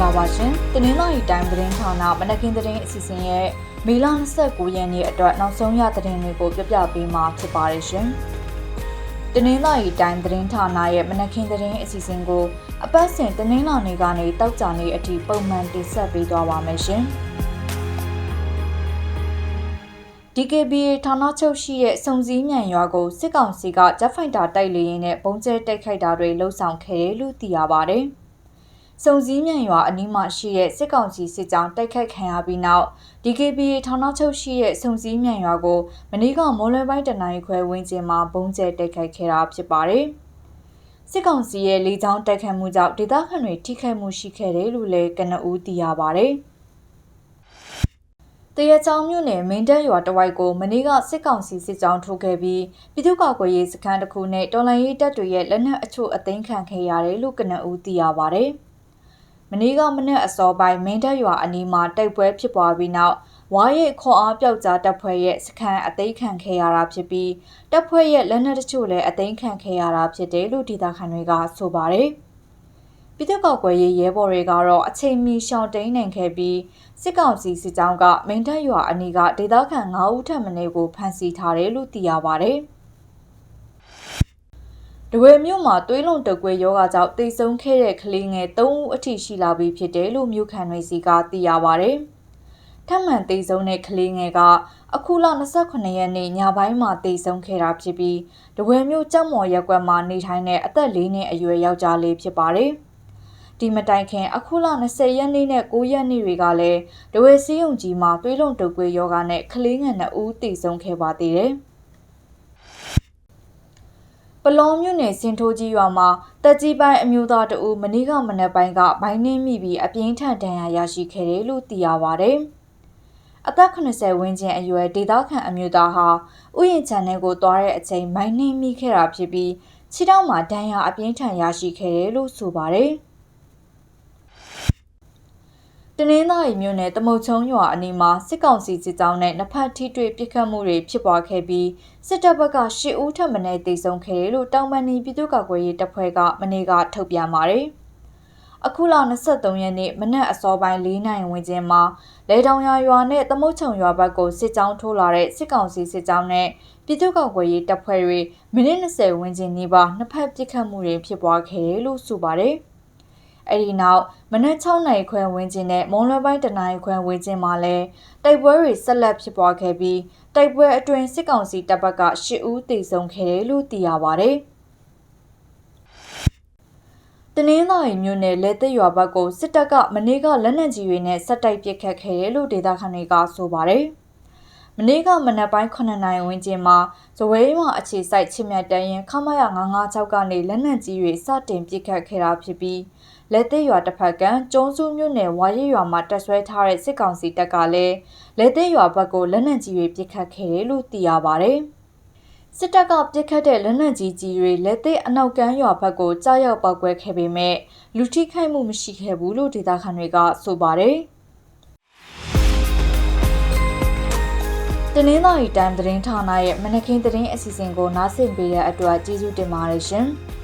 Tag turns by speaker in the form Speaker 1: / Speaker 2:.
Speaker 1: ္ဂလာပါရှင်။တင်းနှင်းရီတိုင်းသတင်းဌာနမနက်ခင်းသတင်းအစီအစဉ်ရဲ့မေလ29ရက်နေ့အတွက်နောက်ဆုံးရသတင်းတွေကိုပြပြပေးမှာဖြစ်ပါတယ်ရှင်။တင်းနှင်းရီတိုင်းသတင်းဌာနရဲ့မနက်ခင်းသတင်းအစီအစဉ်ကိုအပတ်စဉ်တင်းနှင်းလာနေကနေတောက်ကြနေအထိပုံမှန်တင်ဆက်ပေးသွားပါမယ်ရှင်။ DKBA ဌာနချုပ်ရှိတဲ့စုံစည်းမြန်ရွာကိုစစ်ကောင်စီကဂျက်ဖိုက်တာတိုက်လေရင်နဲ့ပုံကျဲတိုက်ခိုက်တာတွေလှုံ့ဆော်ခဲ့တယ်လို့သိရပါဗျ။ စုံစည်းမြန်ရွာအနီးမှာရှိတဲ့စစ်ကောင်စီစစ်ကြောင်းတိုက်ခိုက်ခံရပြီးနောက် DKBA ဌာနချုပ်ရှိတဲ့စုံစည်းမြန်ရွာကိုမနေ့ကမိုးလွယ်ပိုင်းတနင်္ဂနွေခွဲဝင်းကျင်မှာပုံကျဲတိုက်ခိုက်ခဲ့တာဖြစ်ပါတယ်။စစ်ကောင်စီရဲ့လေကြောင်းတိုက်ခိုက်မှုကြောင့်ဒေသခံတွေထိခိုက်မှုရှိခဲ့တယ်လို့လည်းကနအူးသိရပါဗျ။တရချောင်းမြို့နယ်မင်းတပ်ရွာတဝိုက်ကိုမနေ့ကစစ်ကောင်စီစစ်ကြောင်းထိုးခဲ့ပြီးပြည်သူ့ကာကွယ်ရေးစခန်းတစ်ခုနဲ့တော်လှန်ရေးတပ်တွေရဲ့လက်နက်အချို့အသိမ်းခံခဲ့ရတယ်လို့ကနအူးသိရပါဗျ။ မနေ့ကမနေ့အစောပိုင်းမင်းတပ်ရွာအနီးမှာတိုက်ပွဲဖြစ်ပွားပြီးနောက်ဝါရဲခွန်အားပြောက်ကြားတပ်ဖွဲ့ရဲ့စခန်းအသိမ်းခံခဲ့ရတာဖြစ်ပြီးတပ်ဖွဲ့ရဲ့လက်နက်တချို့လည်းအသိမ်းခံခဲ့ရတာဖြစ်တယ်လို့ဒေသခံတွေကဆိုပါတယ်။ပြည်သူ့ကောက်ွယ်ရေးရဲဘော်တွေကတော့အချိန်မီရှောင်တိန်နိုင်ခဲ့ပြီးစစ်ကောင်စီစစ်ကြောင်းကမိန်တက်ရွာအနီးကဒေသခံ9ဦးထပ်မံကိုဖမ်းဆီးထားတယ်လို့သိရပါဗျ။ ဒဝဲမြို့မှာသွေးလွန်တုပ်ကွေးယောဂကြောင့်တိတ်ဆုံးခဲ့တဲ့ကလေးငယ်3ဦးအထိရှိလာပြီဖြစ်တယ်လို့မြို့ခံတွေစီကသိရပါဗျ။ထပ်မံတိတ်ဆုံးတဲ့ကလေးငယ်ကအခုလ28ရက်နေ့ညပိုင်းမှာတိတ်ဆုံးခဲ့တာဖြစ်ပြီးဒဝဲမြို့ကြောက်မော်ရက်ကွက်မှာနေထိုင်တဲ့အသက်၄နှစ်အရွယ်ယောက်ျားလေးဖြစ်ပါတယ်။ဒီမတိုင်ခင်အခုလ20ရက်နေ့နဲ့9ရက်နေ့တွေကလည်းဒဝဲစည်းုံကြီးမှာသွေးလွန်တုပ်ကွေးယောဂနဲ့ကလေးငယ်2ဦးတည်ဆုံခဲ့ပါသေးတယ်။ ပလောမြို့နယ်စင်ထိုးကြီးရွာမှာတက်ကြီးပိုင်းအမျိုးသားတဦးမနေ့ကမနက်ပိုင်းကဘိုင်းနှင်းမိပြီးအပြင်းထန်ဒဏ်ရာရရှိခဲ့တယ်လို့သိရပါဗျ။အသက်80ဝန်းကျင်အရွယ်ဒေသခံအမျိုးသားဟာဥယျာဉ်ခြံထဲကိုသွားတဲ့အချိန်မိုင်းနှင်းမိခဲ့တာဖြစ်ပြီးခြေထောက်မှာဒဏ်ရာအပြင်းထန်ရရှိခဲ့တယ်လို့ဆိုပါတယ်။ တနင်္သာရီမြို့နယ်တမုတ်ချုံရွာအနီးမှာစစ်ကောင်စီစစ်ကြောင်းနဲ့နှစ်ဖက်ထိတွေ့ပစ်ခတ်မှုတွေဖြစ်ပွားခဲ့ပြီးစစ်တပ်ဘက်က၈ဦးထပ်မံတေဆုံးခဲ့တယ်လို့တောင်ပန်နီပြည်သူ့ကာကွယ်ရေးတပ်ဖွဲ့ကမနေ့ကထုတ်ပြန်ပါတယ်။အခုလ23ရက်နေ့မနက်အစောပိုင်း၄နိုင်ဝန်းကျင်မှာလေတောင်ရွာရွာနဲ့တမုတ်ချုံရွာဘက်ကိုစစ်ကြောင်းထိုးလာတဲ့စစ်ကောင်စီစစ်ကြောင်းနဲ့ပြည်သူ့ကာကွယ်ရေးတပ်ဖွဲ့တွေမိနစ်20ဝန်းကျင်နီးပါးနှစ်ဖက်ပစ်ခတ်မှုတွေဖြစ်ပွားခဲ့တယ်လို့ဆိုပါတယ်။ အဲ့ဒီနောက်မနက်6နာရီခွဲဝန်းကျင်နဲ့မွန်လွယ်ပိုင်းတနာရီခွဲဝန်းကျင်မှာလည်းတိုက်ပွဲတွေဆက်လက်ဖြစ်ပွားခဲ့ပြီးတိုက်ပွဲအတွင်းစစ်ကောင်စီတပ်ဘက်က10ဦးသေဆုံးခဲ့တယ်လို့သိရပါဗျ။တနင်္သာရီမြို့နယ်လက်သက်ရွာဘက်ကိုစစ်တပ်ကမနေ့ကလက်နက်ကြီးတွေနဲ့ဆက်တိုက်ပစ်ခတ်ခဲ့တယ်လို့ဒေသခံတွေကဆိုပါတယ်။မနေ့ကမနက်ပိုင်း9နာရီဝန်းကျင်မှာဇဝဲရွာအခြေစိုက်ချစ်မြတ်တန်းရင်ခမရ956ကနေလက်နက်ကြီးတွေစတင်ပစ်ခတ်ခဲ့တာဖြစ်ပြီး လက်သေးရွာတစ်ဖက်ကကျုံးစုမြို့နယ်ဝါရီရွာမှာတက်ဆွဲထားတဲ့စစ်ကောင်စီတပ်ကလည်းလက်သေးရွာဘက်ကိုလက်နက်ကြီးတွေပစ်ခတ်ခဲ့တယ်လို့သိရပါဗျ။စစ်တပ်ကပစ်ခတ်တဲ့လက်နက်ကြီးကြီးတွေလက်သေးအနောက်ကမ်းရွာဘက်ကိုကြားရောက်ပောက်ကွဲခဲ့ပေမဲ့လူထိခိုက်မှုမရှိခဲ့ဘူးလို့ဒေသခံတွေကဆိုပါတယ်။တနင်္သာရီတိုင်းသတင်းဌာနရဲ့မနက်ခင်းသတင်းအစီအစဉ်ကိုနားဆင်ပေးတဲ့အတွက်ကျေးဇူးတင်ပါတယ်ရှင်။